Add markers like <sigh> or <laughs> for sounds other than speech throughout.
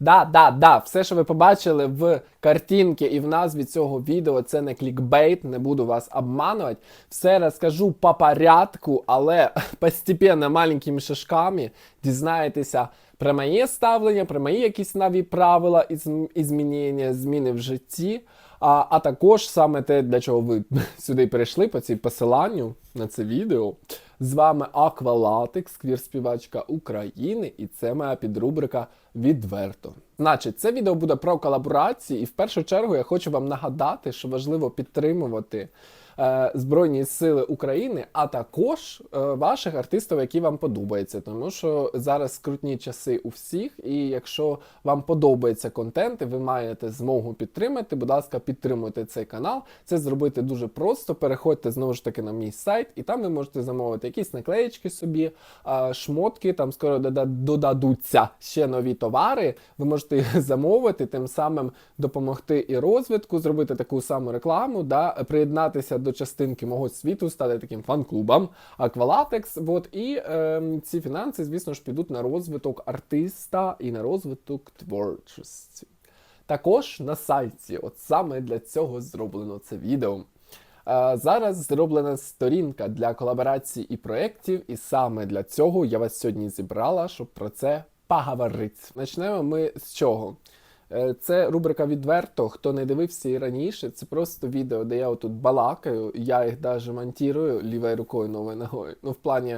Да, да, да, все, що ви побачили в картинці і в назві цього відео, це не клікбейт, не буду вас обманувати. Все розкажу по порядку, але <laughs> постепенно маленькими шажками дізнаєтеся про моє ставлення, про мої якісь нові правила і змінення, зміни в житті. А, а також саме те, для чого ви <laughs> сюди прийшли по цій посиланню на це відео. З вами Аквалатекс, квір-співачка України, і це моя підрубрика Відверто. Значить, це відео буде про колаборації, і в першу чергу я хочу вам нагадати, що важливо підтримувати Збройні Сили України, а також е, ваших артистів, які вам подобаються. Тому що зараз скрутні часи у всіх, і якщо вам подобається контент, і ви маєте змогу підтримати, будь ласка, підтримуйте цей канал. Це зробити дуже просто. Переходьте знову ж таки на мій сайт, і там ви можете замовити якісь наклеєчки собі, шмотки. Там скоро додадуться ще нові товари. Ви можете <laughs> замовити, тим самим допомогти і розвитку, зробити таку саму рекламу, да, приєднатися до частинки мого світу, стати таким фан-клубом Аквалатекс. От і ем, ці фінанси, звісно ж, підуть на розвиток артиста і на розвиток творчості. Також на сайті, от саме для цього зроблено це відео. Е, Зараз зроблена сторінка для колаборацій і проєктів, і саме для цього я вас сьогодні зібрала, щоб про це поговорити. Почнемо ми з чого? Е, Це рубрика відверто. Хто не дивився і раніше, це просто відео, де я отут балакаю, я їх навіть монтую лівою рукою, новою ногою. Ну, в плані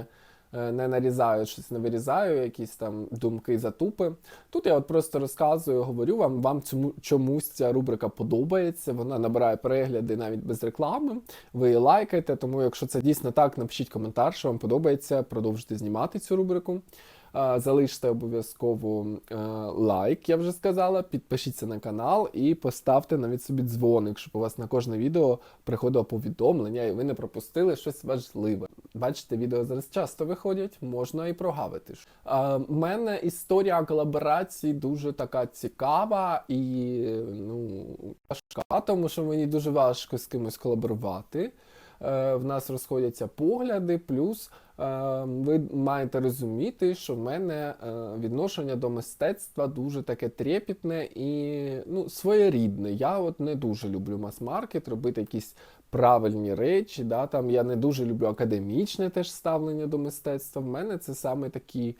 е, не нарізаю щось, не вирізаю, якісь там думки, затупи. Тут я от просто розказую, говорю вам, вам цьому чомусь ця рубрика подобається. Вона набирає перегляди навіть без реклами. Ви її лайкаєте, тому якщо це дійсно так, напишіть коментар, що вам подобається, продовжуйте знімати цю рубрику. Залиште обов'язково е, лайк, я вже сказала. Підпишіться на канал і поставте навіть собі дзвоник, щоб у вас на кожне відео приходило повідомлення, і ви не пропустили щось важливе. Бачите, відео зараз часто виходять, можна і прогавити. У мене історія колаборації дуже така цікава і ну, важка, тому що мені дуже важко з кимось колаборувати. Е, В нас розходяться погляди, плюс е, ви маєте розуміти, що в мене е, відношення до мистецтва дуже таке трепітне і ну, своєрідне. Я от не дуже люблю мас-маркет, робити якісь правильні речі. Да? Там я не дуже люблю академічне теж ставлення до мистецтва. В мене це саме такі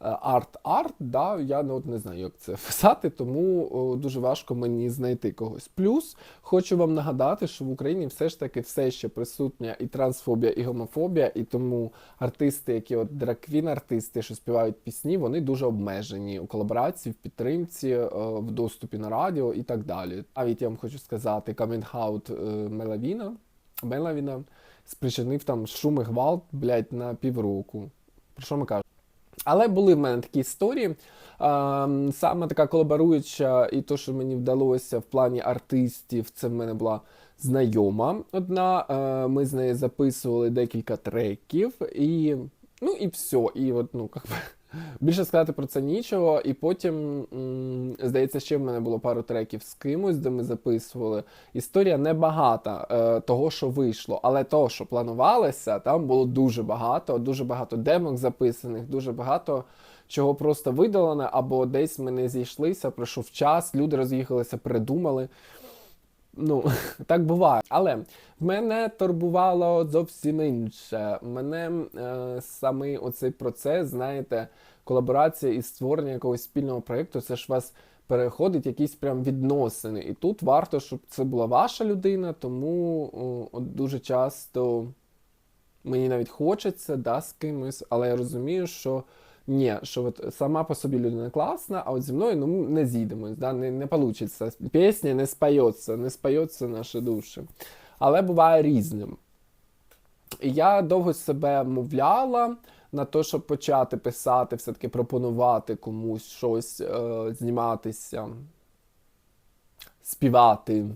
арт-арт, да, я ну, от не знаю, як це писати, тому дуже важко мені знайти когось. Плюс хочу вам нагадати, що в Україні все ж таки все ще присутня і трансфобія, і гомофобія, і тому артисти, які от драквін артисти, що співають пісні, вони дуже обмежені у колаборації, в підтримці, е, в доступі на радіо і так далі. Навіть я вам хочу сказати, камінг-аут Мелавіна, Мелавіна спричинив там шум і гвалт, блядь, на півроку. Про що ми кажемо? Але були в мене такі історії. Ем, Саме така колаборуюча, і то, що мені вдалося в плані артистів, це в мене була знайома одна. Е, Ми з нею записували декілька треків, і ну і все. І от, ну, как більше сказати про це нічого. І потім, здається, ще в мене було пару треків з кимось, де ми записували. Історія небагата е, того, що вийшло, але того, що планувалося, там було дуже багато, дуже багато демок записаних, дуже багато чого просто видалено, або десь ми не зійшлися, пройшов час, люди роз'їхалися, придумали. Ну, <laughs> так буває. Але мене турбувало зовсім інше. Мене е, саме оцей процес, знаєте, колаборація і створення якогось спільного проєкту, це ж вас переходить якісь прям відносини. І тут варто, щоб це була ваша людина, тому о, от дуже часто мені навіть хочеться да, з кимось, але я розумію, що ні, що от сама по собі людина класна, а от зі мною ну, не зійдемось, да, не, не получиться. Пісня не спається, не спається наші душі. Але буває різним. І я довго себе мовляла на те, щоб почати писати, все-таки пропонувати комусь щось, е, зніматися, співати,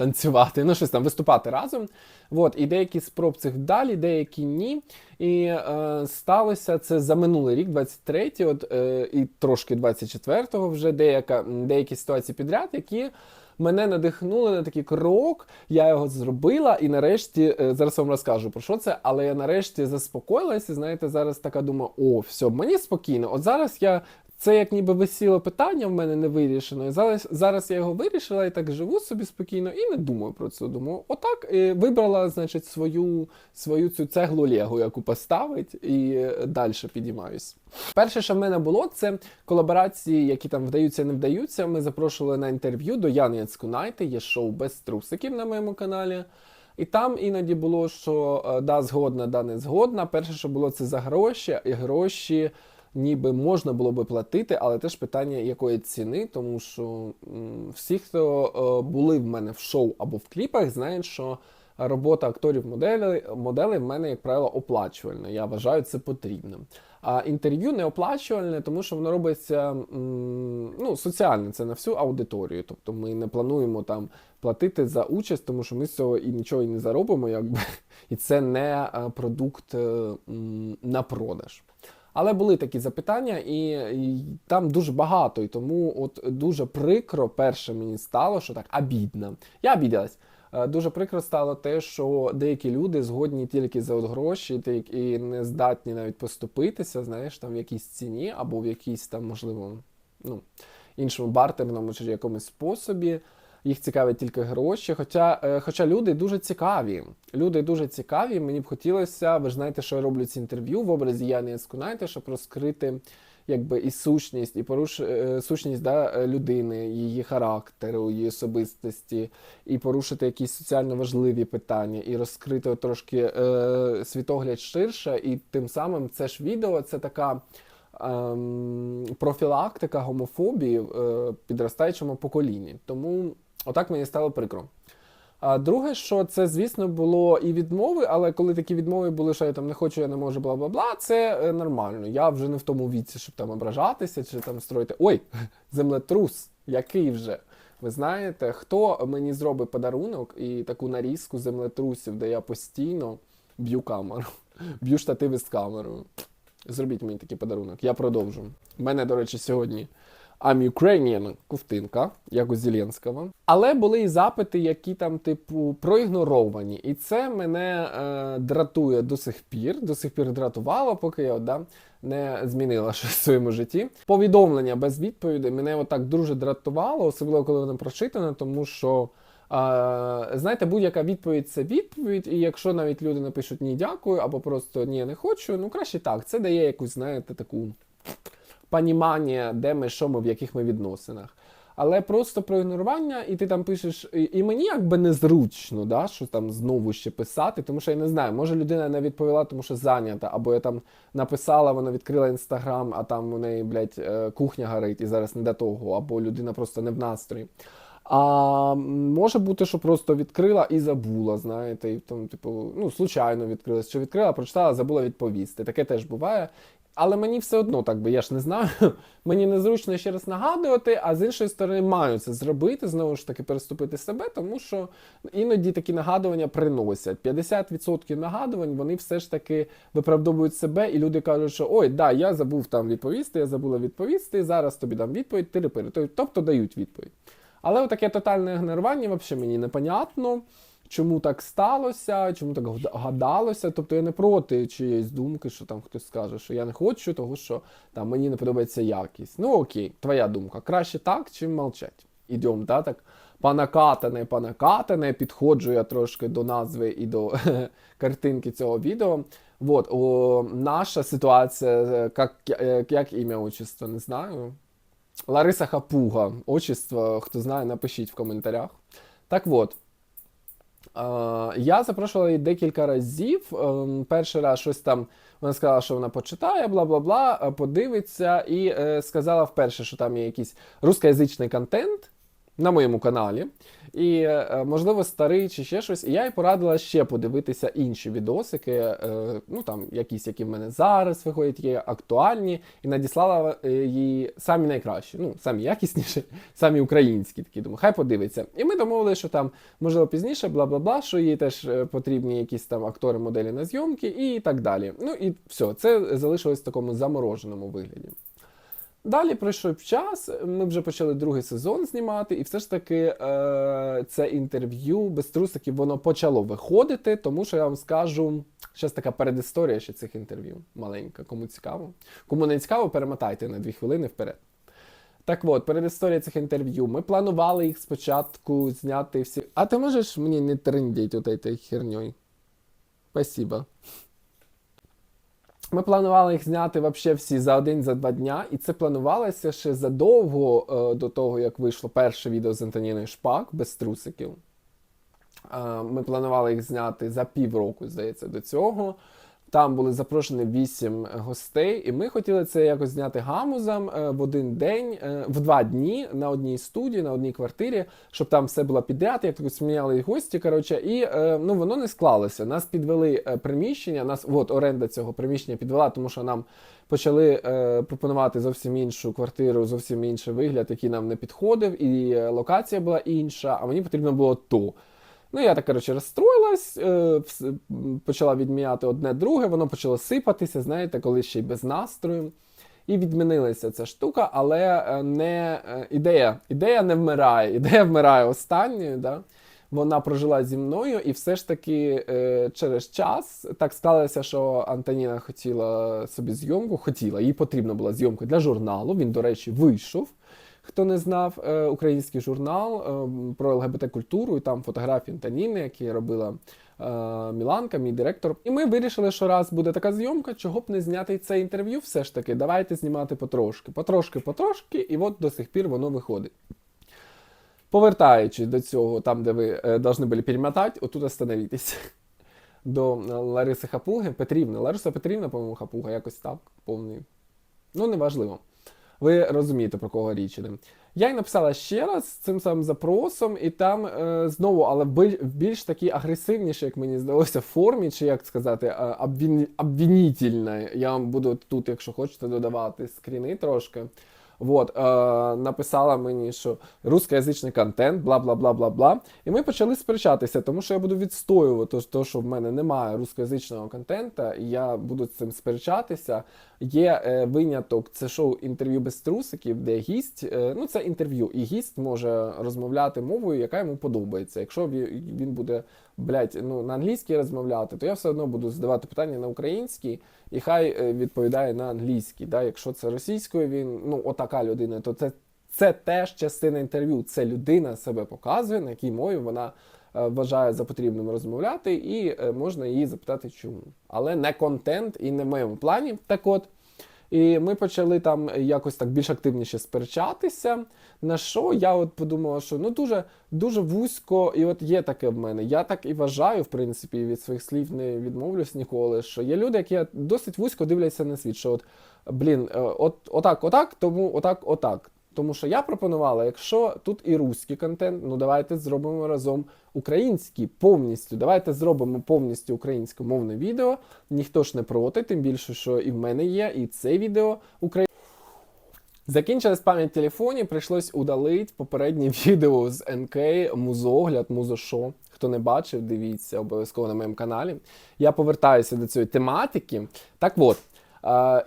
танцювати, ну щось там виступати разом. От, і деякі спроб цих далі, деякі ні. І е, сталося це за минулий рік, 23-й, от, е, і трошки 24-го вже деяка, деякі ситуації підряд, які мене надихнули на такий крок. Я його зробила, і нарешті е, зараз вам розкажу про що це, але я нарешті заспокоїлася. Знаєте, зараз така думаю, о, все, мені спокійно. От зараз я це як ніби висіло питання в мене не вирішено. Зараз, зараз я його вирішила і так живу собі спокійно і не думаю про це. Думаю, отак і вибрала, значить, свою, свою цю цеглу Лего, яку поставить, і далі підіймаюсь. Перше, що в мене було, це колаборації, які там вдаються, не вдаються. Ми запрошували на інтерв'ю до Яни Яцкунайте, є шоу без трусиків на моєму каналі. І там іноді було, що е, да, згодна, да, не згодна. Перше, що було, це за гроші, і гроші ніби можна було би платити, але теж питання якої ціни, тому що всі, хто е, були в мене в шоу або в кліпах, знають, що робота акторів моделей, в мене, як правило, оплачувальна. Я вважаю це потрібним. А інтерв'ю не оплачувальне, тому що воно робиться ну, соціальне, це на всю аудиторію. Тобто ми не плануємо там платити за участь, тому що ми з цього і нічого і не заробимо, якби і це не е, продукт е, на продаж. Але були такі запитання, і, і там дуже багато. І тому от дуже прикро перше мені стало, що так обідно. Я обідалась. Е, Дуже прикро стало те, що деякі люди згодні тільки за от гроші, і не здатні навіть поступитися, знаєш, там в якійсь ціні або в якійсь там, можливо, ну, іншому бартерному чи якомусь способі. Їх цікавить тільки гроші. Хоча, е, хоча люди дуже цікаві. Люди дуже цікаві. Мені б хотілося, ви ж знаєте, що я роблю ці інтерв'ю в образі Яни Яцкунайте, щоб розкрити якби і сущність, і поруш... е, сущність да, людини, її характеру, її особистості, і порушити якісь соціально важливі питання, і розкрити трошки е, світогляд ширше. І тим самим це ж відео це така ем, профілактика гомофобії в е, підростаючому поколінні. Тому отак мені стало прикро. А друге, що це, звісно, було і відмови, але коли такі відмови були, що я там не хочу, я не можу, бла бла бла, це е, нормально. Я вже не в тому віці, щоб там ображатися чи там строїти. Ой, <laughs> землетрус, який вже. Ви знаєте, хто мені зробить подарунок і таку нарізку землетрусів, де я постійно б'ю камеру, <laughs> б'ю штативи з камерою. Зробіть мені такий подарунок. Я продовжу. У мене, до речі, сьогодні I'm Ukrainian ковтинка, як у Зеленського. Але були і запити, які там, типу, проігноровані. І це мене е, дратує до сих пір. До сих пір дратувало, поки я да, не змінила <laughs> щось в своєму житті. Повідомлення без відповіді мене отак дуже дратувало, особливо коли воно прочитане, тому що. А, знаєте, будь-яка відповідь це відповідь, і якщо навіть люди напишуть ні, дякую, або просто ні, не хочу, ну краще так. Це дає якусь, знаєте, таку понімання, де ми, що ми, в яких ми відносинах. Але просто про ігнорування, і ти там пишеш, і, і мені якби незручно, да, що там знову ще писати, тому що я не знаю, може людина не відповіла, тому що зайнята, або я там написала, вона відкрила інстаграм, а там у неї, блядь, е, кухня горить і зараз не до того, або людина просто не в настрої. А може бути, що просто відкрила і забула, знаєте, і там, типу, ну, случайно відкрила, що відкрила, прочитала, забула відповісти. Таке теж буває. Але мені все одно, так би я ж не знаю. <laughs> Мені незручно ще раз нагадувати, а з іншої сторони маю це зробити, знову ж таки, переступити себе, тому що іноді такі нагадування приносять. 50% нагадувань вони все ж таки виправдовують себе, і люди кажуть, що ой, да, я забув там відповісти, я забула відповісти, зараз тобі дам відповідь, тири-пири. Тобто дають відповідь. Але таке тотальне ігнорування взагалі мені непонятно. Чому так сталося, чому так гадалося. Тобто я не проти чиєїсь думки, що там хтось скаже, що я не хочу, того що там мені не подобається якість. Ну окей, твоя думка. Краще так, чим мовчать. Ідемо, да, так? Панакатане, панакатане, підходжу я трошки до назви і до <laughs> картинки цього відео. Вот, о, наша ситуація, е, як, е, як ім'я отчество, не знаю. Лариса Хапуга, отчество, хто знає, напишіть в коментарях. Так от. Я запрошувала її декілька разів. Ем, Перший раз щось там вона сказала, що вона почитає, бла бла бла, е, подивиться, і е, сказала вперше, що там є якийсь рускоязичний контент на моєму каналі. І, е, можливо, старий чи ще щось. І я їй порадила ще подивитися інші відосики, е, ну там якісь, які в мене зараз виходять, є актуальні, і надіслала е, їй самі найкращі, ну, самі якісніші, <laughs> самі українські такі. Думаю, хай подивиться. І ми домовилися, що там, можливо, пізніше, бла бла бла, що їй теж потрібні якісь там актори, моделі на зйомки і так далі. Ну і все, це залишилось в такому замороженому вигляді. Далі пройшов час, ми вже почали другий сезон знімати, і все ж таки е, це інтерв'ю без трусиків воно почало виходити, тому що я вам скажу, щось така передісторія ще цих інтерв'ю маленька, кому цікаво. Кому не цікаво, перемотайте на дві хвилини вперед. Так от, передісторія цих інтерв'ю. Ми планували їх спочатку зняти всі. А ти можеш мені не триндіть от этой херньою? Спасибо. Ми планували їх зняти вообще всі за один, за два дня, і це планувалося ще задовго е, до того, як вийшло перше відео з Антоніною Шпак без трусиків. Е, ми планували їх зняти за півроку, здається, до цього. Там були запрошені вісім гостей, і ми хотіли це якось зняти гамузом е, в один день, е, в два дні на одній студії, на одній квартирі, щоб там все було підряд, як так сміяли гості. Коротше, і е, ну воно не склалося. Нас підвели е, приміщення. Нас от оренда цього приміщення підвела, тому що нам почали е, пропонувати зовсім іншу квартиру, зовсім інший вигляд, який нам не підходив, і е, локація була інша. А мені потрібно було то. Ну, я так, коротше, розстроїлась, е, почала відміняти одне друге, воно почало сипатися, знаєте, коли ще й без настрою. І відмінилася ця штука, але е, не е, ідея. Ідея не вмирає. <laughs> Ідея вмирає останньою. Да? Вона прожила зі мною, і все ж таки через час так сталося, що Антоніна хотіла собі зйомку, хотіла, їй потрібна була зйомка для журналу. Він, до речі, вийшов. Хто не знав, е, український журнал е, про ЛГБТ-культуру, і там фотографії Антоніни, які робила е, Міланка, мій директор. І ми вирішили, що раз буде така зйомка, чого б не зняти це інтерв'ю, все ж таки, давайте знімати потрошки, потрошки, потрошки, і от до сих пір воно виходить. Повертаючись до цього, там, де ви е, були перемотати, отут остановитесь. <laughs> До Лариси Хапуги, Петрівни. Лариса Петрівна, по-моєму, Хапуга, якось так, повний. Ну, неважливо. Ви розумієте, про кого річ іде. Я їй написала ще раз цим самим запросом, і там е, знову, але в більш такій агресивнішій, як мені здалося, формі, чи як сказати, е, обвін... обвінітельної. Я вам буду тут, якщо хочете, додавати скріни трошки. Вот, е, написала мені, що рускоязичний контент, бла бла бла бла бла. І ми почали сперечатися, тому що я буду відстоювати то, що в мене немає рускоязичного контента, і я буду з цим сперечатися. Є е, виняток, це шоу інтерв'ю без трусиків, де гість, е, ну це інтерв'ю, і гість може розмовляти мовою, яка йому подобається. Якщо він буде блядь, ну, на англійській розмовляти, то я все одно буду задавати питання на українській, і хай е, відповідає на англійській. Да? Якщо це російською, він ну отака людина, то це, це теж частина інтерв'ю. Це людина себе показує, на якій мові вона е, вважає за потрібним розмовляти, і е, можна її запитати, чому. Але не контент і не в моєму плані. Так от. І ми почали там якось так більш активніше сперечатися. На що я от подумала, що ну дуже дуже вузько, і от є таке в мене. Я так і вважаю, в принципі, від своїх слів не відмовлюсь ніколи. Що є люди, які досить вузько дивляться на світ. Що от блін, е, от отак, отак, тому отак, отак. Тому що я пропонувала, якщо тут і руський контент, ну давайте зробимо разом український повністю. Давайте зробимо повністю українськомовне відео. Ніхто ж не проти, тим більше, що і в мене є, і це відео українське. Закінчилась пам'ять в телефоні, прийшлось удалити попереднє <laughs> відео з НК, музогляд, музошо. Хто не бачив, дивіться обов'язково на моєму каналі. Я повертаюся до цієї тематики. Так от.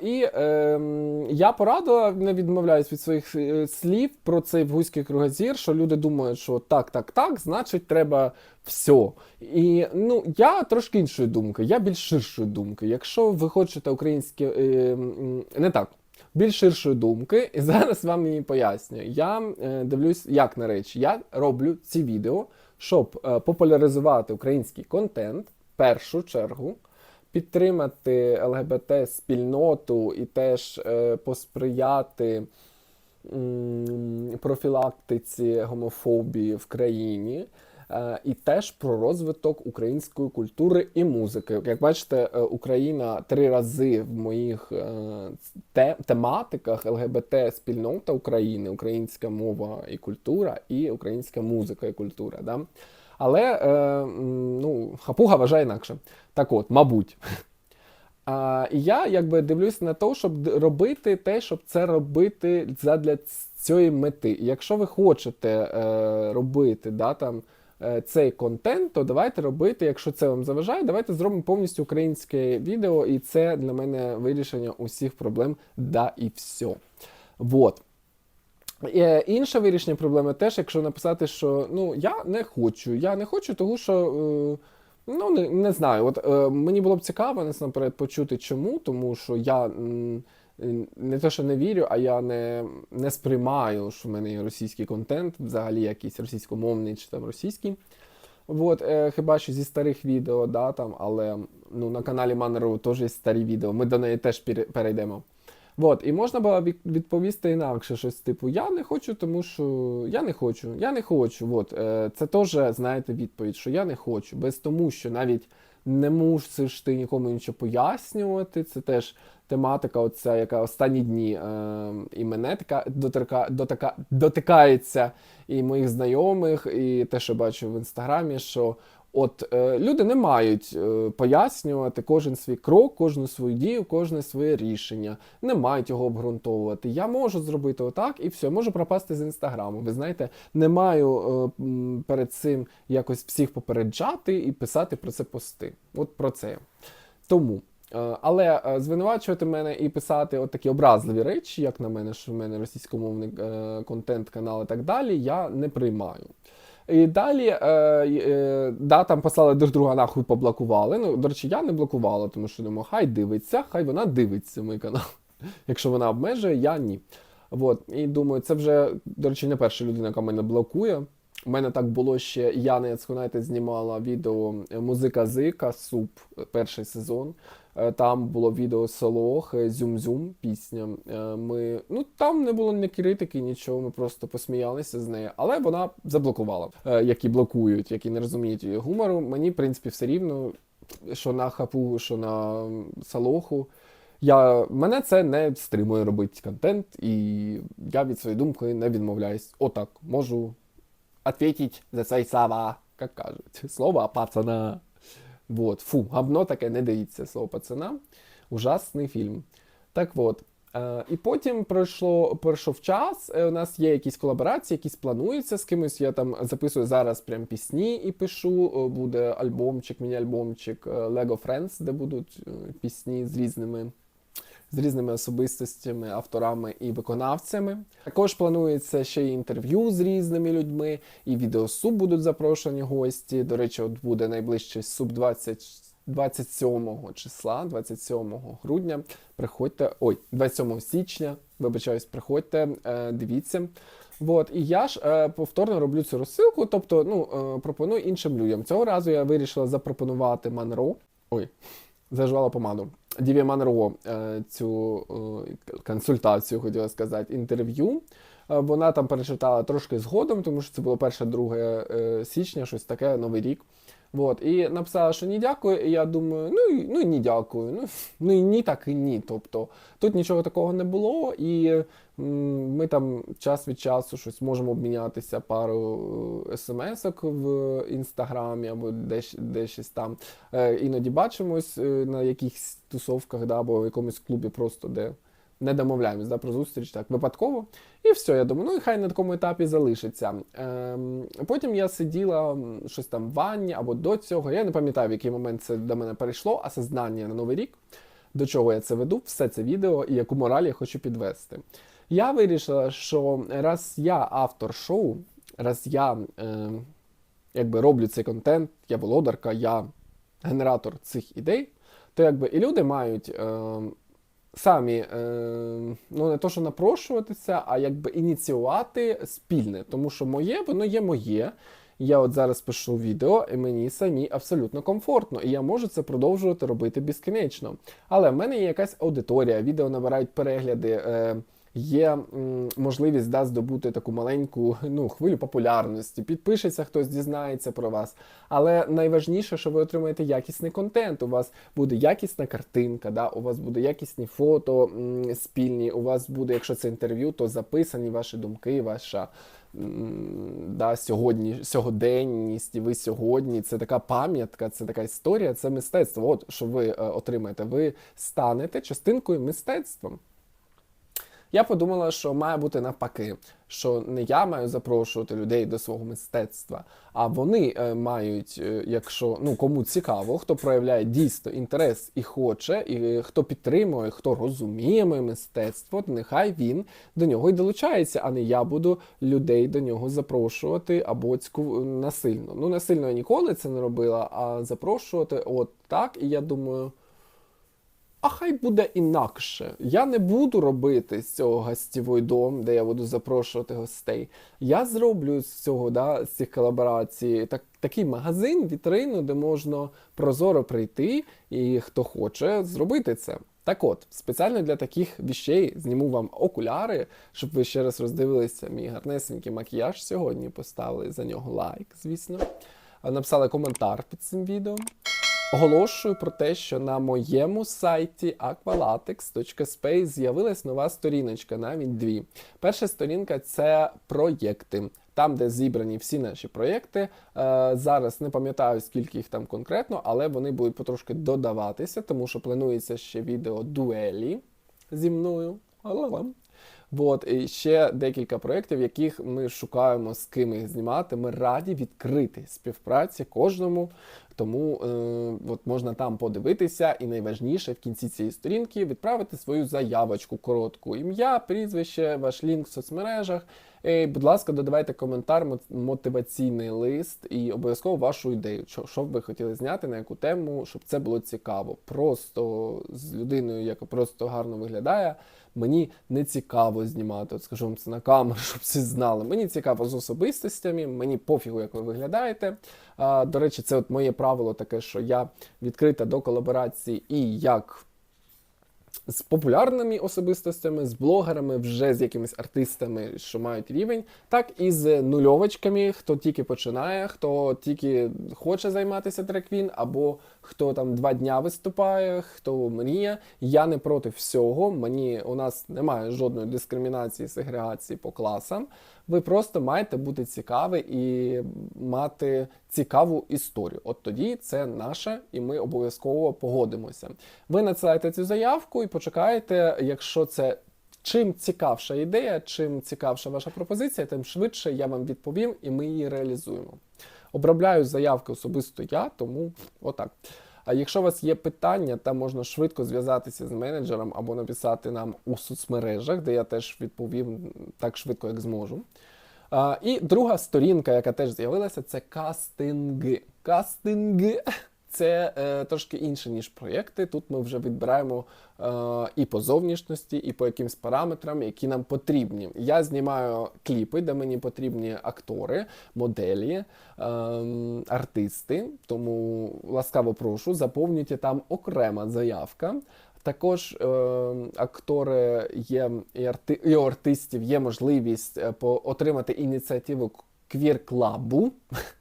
І е, я порадила, не відмовляюсь від своїх е, слів про цей вузький кругозір, що люди думають, що так, так, так, значить, треба все. І ну, я трошки іншої думки, я більш ширшої думки. Якщо ви хочете українське, е, не так, більш ширшої думки, і зараз вам її пояснюю. Я е, дивлюсь, як на речі, я роблю ці відео, щоб е, популяризувати український контент в першу чергу підтримати ЛГБТ спільноту і теж е, посприяти профілактиці гомофобії в країні. Е, І теж про розвиток української культури і музики. Як бачите, е, Україна три рази в моїх те- тематиках ЛГБТ спільнота України, українська мова і культура, і українська музика і культура. Да? Але е, ну, хапуга вважає інакше. Так от, мабуть. <laughs> А, і я якби дивлюсь на те, щоб робити те, щоб це робити задля цієї мети. Якщо ви хочете е, робити да, там, е, цей контент, то давайте робити, якщо це вам заважає, давайте зробимо повністю українське відео, і це для мене вирішення усіх проблем, да і все. Вот. Е, Інше вирішення проблеми теж, якщо написати, що ну я не хочу. Я не хочу, тому що е, ну не, не знаю. От е, мені було б цікаво насамперед почути, чому, тому що я не те, що не вірю, а я не, не сприймаю, що в мене є російський контент, взагалі якийсь російськомовний чи там російський. Вот, е, хіба що зі старих відео, да, там, але ну, на каналі Манеру теж є старі відео. Ми до неї теж перейдемо. Вот, і можна було відповісти інакше щось типу Я не хочу, тому що я не хочу, я не хочу. От, е, це теж, знаєте, відповідь, що я не хочу. Без тому, що навіть не мусиш ти нікому нічого пояснювати. Це теж тематика, оця, яка останні дні е, і мене така доторка, дотика, дотикається, і моїх знайомих, і те, що бачу в інстаграмі, що От е, люди не мають е, пояснювати кожен свій крок, кожну свою дію, кожне своє рішення. Не мають його обґрунтовувати. Я можу зробити отак і все, можу пропасти з інстаграму. Ви знаєте, не маю е, перед цим якось всіх попереджати і писати про це пости. От про це. Тому. Але звинувачувати мене і писати от такі образливі речі, як на мене, що в мене російськомовний контент, канал і так далі, я не приймаю. І далі, е, е, да, там послали друг друга нахуй поблокували. Ну, до речі, я не блокувала, тому що думаю, хай дивиться, хай вона дивиться мій канал. <laughs> Якщо вона обмежує, я ні. От. І думаю, це вже, до речі, не перша людина, яка мене блокує. У мене так було ще Яна Яцкунайте знімала відео Музика Зика, Суп, перший сезон. Е, Там було відео Солох, е, Зюм-Зюм, пісня. Е, Ми, ну там не було ні критики, нічого, ми просто посміялися з нею. Але вона заблокувала, які блокують, які не розуміють її гумору. Мені, в принципі, все рівно, що на хапу, що на Солоху. Я, мене це не стримує робити контент, і я від своєї думки не відмовляюсь. Отак, можу ответить за цей сава, як кажуть. Слово пацана. Вот. Фу, гавно таке не дається слово пацана. Ужасний фільм. Так от. Е, і потім пройшло, пройшов час. е, У нас є якісь колаборації, якісь плануються з кимось. Я там записую зараз прям пісні і пишу. Е, Буде альбомчик, міні-альбомчик Lego Friends, де будуть пісні з різними з різними особистостями, авторами і виконавцями. Також планується ще й інтерв'ю з різними людьми, і відеосуб будуть запрошені гості. До речі, от буде найближчий суб 20, 27 числа, 27 грудня. Приходьте, ой, 27 січня, вибачаюсь, приходьте, е, дивіться. Вот, і я ж е, повторно роблю цю розсилку, тобто ну, е, пропоную іншим людям. Цього разу я вирішила запропонувати Манро. Ой, заживала помаду. Діві Манро е, цю е, консультацію, хотіла сказати, інтерв'ю. Е, Вона там перечитала трошки згодом, тому що це було 1-2 е, січня, щось таке, Новий рік. Вот. І написала, що ні дякую, і я думаю, ну ну, ні дякую. Ну, ну і ні, так і ні. Тобто тут нічого такого не було, і ми там час від часу щось можемо обмінятися пару е, смс-ок в інстаграмі або десь, десь там. Е, іноді бачимось е, на якихось тусовках да, або в якомусь клубі просто де не домовляємось да, про зустріч так випадково. І все, я думаю, ну і хай на такому етапі залишиться. Ем, потім я сиділа щось там в ванні або до цього. Я не пам'ятаю, в який момент це до мене перейшло, осознання на Новий рік. До чого я це веду, все це відео і яку мораль я хочу підвести. Я вирішила, що раз я автор шоу, раз я е, якби роблю цей контент, я володарка, я генератор цих ідей, то якби і люди мають е, самі е, ну не то, що напрошуватися, а якби ініціювати спільне. Тому що моє, воно є моє. Я от зараз пишу відео, і мені самі абсолютно комфортно, і я можу це продовжувати робити безкінечно. Але в мене є якась аудиторія, відео набирають перегляди. Е, Є можливість да, здобути таку маленьку ну, хвилю популярності, підпишеться, хтось дізнається про вас. Але найважніше, що ви отримаєте якісний контент. У вас буде якісна картинка, да, у вас буде якісні фото спільні, у вас буде, якщо це інтерв'ю, то записані ваші думки, ваша да, сьогодні, сьогоденність, ви сьогодні. Це така пам'ятка, це така історія, це мистецтво. От що ви е, отримаєте. Ви станете частинкою мистецтва. Я подумала, що має бути навпаки, що не я маю запрошувати людей до свого мистецтва, а вони е, мають, е, якщо ну кому цікаво, хто проявляє дійсно інтерес і хоче, і е, хто підтримує, хто розуміє моє мистецтво, то нехай він до нього й долучається, а не я буду людей до нього запрошувати або цьку насильно. Ну насильно я ніколи це не робила, а запрошувати от так. І я думаю. А хай буде інакше. Я не буду робити з цього гостєвий дом, де я буду запрошувати гостей. Я зроблю з цього, да, з цих колаборацій, так, такий магазин, вітрину, де можна прозоро прийти, і хто хоче зробити це. Так от, спеціально для таких віщей зніму вам окуляри, щоб ви ще раз роздивилися мій гарнесенький макіяж сьогодні. Поставили за нього лайк, звісно. Написали коментар під цим відео. Оголошую про те, що на моєму сайті aqualatex.space з'явилась нова сторіночка, навіть дві. Перша сторінка це проєкти. Там, де зібрані всі наші проєкти. Е, зараз не пам'ятаю, скільки їх там конкретно, але вони будуть потрошки додаватися, тому що планується ще відео дуелі зі мною. От, і ще декілька проєктів, яких ми шукаємо з ким їх знімати. Ми раді відкрити співпраці кожному. Тому е, от можна там подивитися, і найважніше в кінці цієї сторінки відправити свою заявочку коротку. Ім'я, прізвище, ваш лінк в соцмережах. І, будь ласка, додавайте коментар, мо- мотиваційний лист і обов'язково вашу ідею, що, що б ви хотіли зняти, на яку тему, щоб це було цікаво. Просто з людиною, яка просто гарно виглядає, мені не цікаво знімати. От скажу вам це на камеру, <laughs> щоб всі знали. Мені цікаво з особистостями, мені пофігу, як ви виглядаєте. До речі, це от моє правило таке, що я відкрита до колаборації і як з популярними особистостями, з блогерами, вже з якимись артистами, що мають рівень, так і з нульовочками, хто тільки починає, хто тільки хоче займатися треквін, або хто там два дня виступає, хто мріє. Я не проти всього. Мені у нас немає жодної дискримінації, сегрегації по класам. Ви просто маєте бути цікаві і мати цікаву історію. От тоді це наше, і ми обов'язково погодимося. Ви надсилаєте цю заявку і почекаєте, якщо це. Чим цікавша ідея, чим цікавша ваша пропозиція, тим швидше я вам відповім і ми її реалізуємо. Обробляю заявки особисто я, тому отак. А якщо у вас є питання, там можна швидко зв'язатися з менеджером або написати нам у соцмережах, де я теж відповім так швидко, як зможу. А, і друга сторінка, яка теж з'явилася, це кастинги. Кастинги це е, трошки інше, ніж проєкти. Тут ми вже відбираємо е, і по зовнішності, і по якимсь параметрам, які нам потрібні. Я знімаю кліпи, де мені потрібні актори, моделі, е, артисти. Тому ласкаво прошу, заповнюйте там окрема заявка. Також е, актори є і, арти, і артистів є можливість е, по, отримати ініціативу квір-клабу.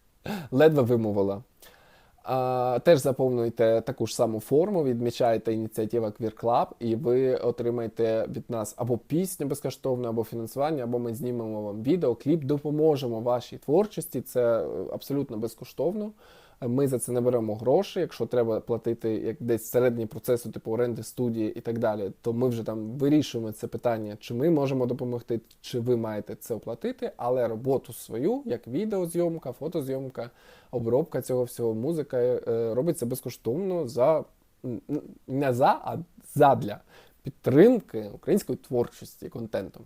<laughs> Ледве вимовила. Теж заповнюйте таку ж саму форму, відмічаєте ініціатива Queer Club, і ви отримаєте від нас або пісню безкоштовну, або фінансування, або ми знімемо вам відео, кліп, допоможемо вашій творчості. Це е, абсолютно безкоштовно. Ми за це не беремо гроші. Якщо треба платити як десь середній процесу, типу оренди студії і так далі, то ми вже там вирішуємо це питання, чи ми можемо допомогти, чи ви маєте це оплатити, але роботу свою, як відеозйомка, фотозйомка, обробка цього всього, музика е, робиться безкоштовно за не за, а задля підтримки української творчості контенту.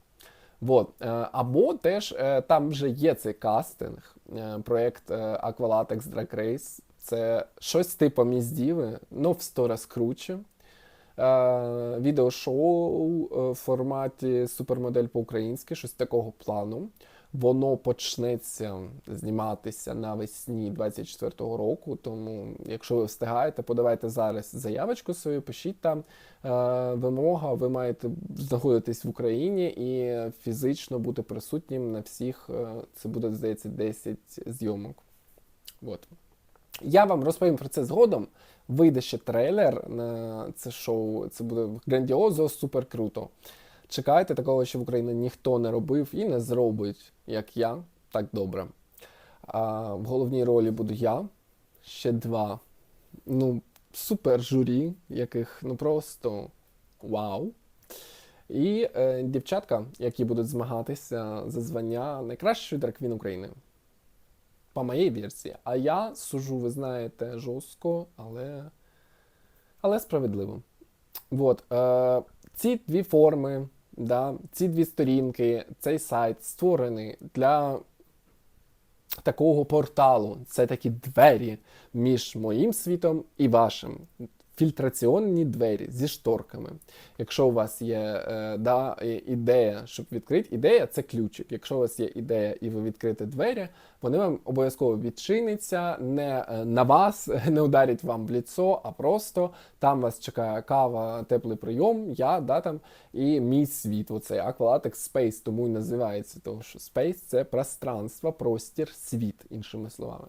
Вот. е, Або теж е, там вже є цей кастинг, е, проєкт Aqualatex Drag Race. Це щось типу Міздіви, ну в сто раз круче. Відеошоу в форматі супермодель по-українськи, щось такого плану. Воно почнеться зніматися навесні 24-го року. Тому, якщо ви встигаєте, подавайте зараз заявочку свою, пишіть там. Е, вимога, ви маєте знаходитись в Україні і фізично бути присутнім на всіх. е, Це буде, здається, 10 зйомок. От. Я вам розповім про це згодом. Вийде ще трейлер на це шоу. Це буде грандіозо, супер круто. Чекайте, такого ще в Україні ніхто не робив і не зробить, як я, так добре. А, в головній ролі буду я, ще два. Ну, супер журі, яких ну просто вау. І е, дівчатка, які будуть змагатися за звання найкращої драквін України. По моїй версії. А я сужу, ви знаєте, жорстко, але, але справедливо. От, е, ці дві форми, да, ці дві сторінки, цей сайт створений для такого порталу. Це такі двері між моїм світом і вашим. Фільтраційні двері зі шторками. Якщо у вас є е, да, ідея, щоб відкрити, ідея це ключик. Якщо у вас є ідея і ви відкрите двері, вони вам обов'язково відчиняться, не е, на вас, <laughs> не ударять вам в ліцо, а просто там вас чекає кава, теплий прийом, я да, там, і мій світ. Оцей Aqualatex Space, тому і називається, тому що Space це пространство, простір, світ, іншими словами.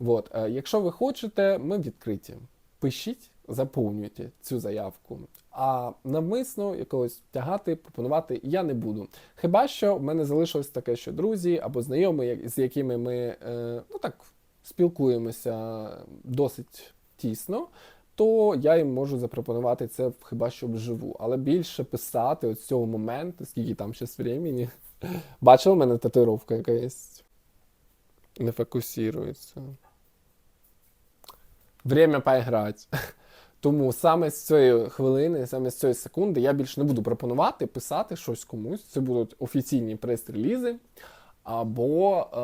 От, е, якщо ви хочете, ми відкриті. Пишіть, заповнюйте цю заявку. А навмисно якогось тягати, пропонувати я не буду. Хіба що в мене залишилось таке, що друзі або знайомі, з якими ми е, ну так спілкуємося досить тісно, то я їм можу запропонувати це хіба що вживу. Але більше писати от з цього моменту, скільки там ще времени. <laughs> Бачили в мене татуїровка яка є? Не фокусується. Время поіграти. Тому саме з цієї хвилини, саме з цієї секунди я більше не буду пропонувати писати щось комусь. Це будуть офіційні прес-релізи. Або е,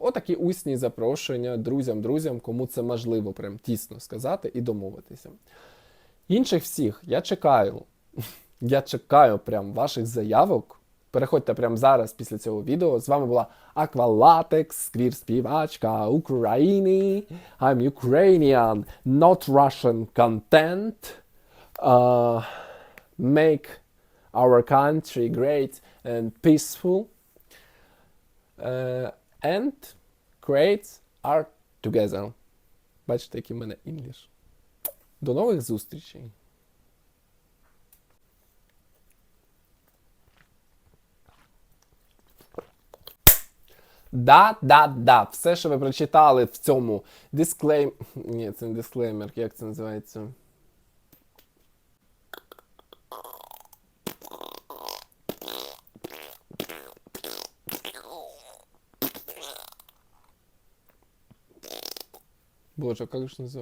отакі усні запрошення друзям-друзям, кому це можливо, прям тісно сказати і домовитися. Інших всіх я чекаю. <laughs> Я чекаю прям ваших заявок. Переходьте прямо зараз після цього відео. З вами була Аквалатекс, співачка України. I'm Ukrainian, not Russian content. Uh, make our country great and peaceful. Uh, and create art together. Бачите, який в мене інгліш. До нових зустрічей! Да, да, да. Все, що ви прочитали в цьому дисклейм... Ні, це не дисклеймер, як це називається? Боже, як же називається?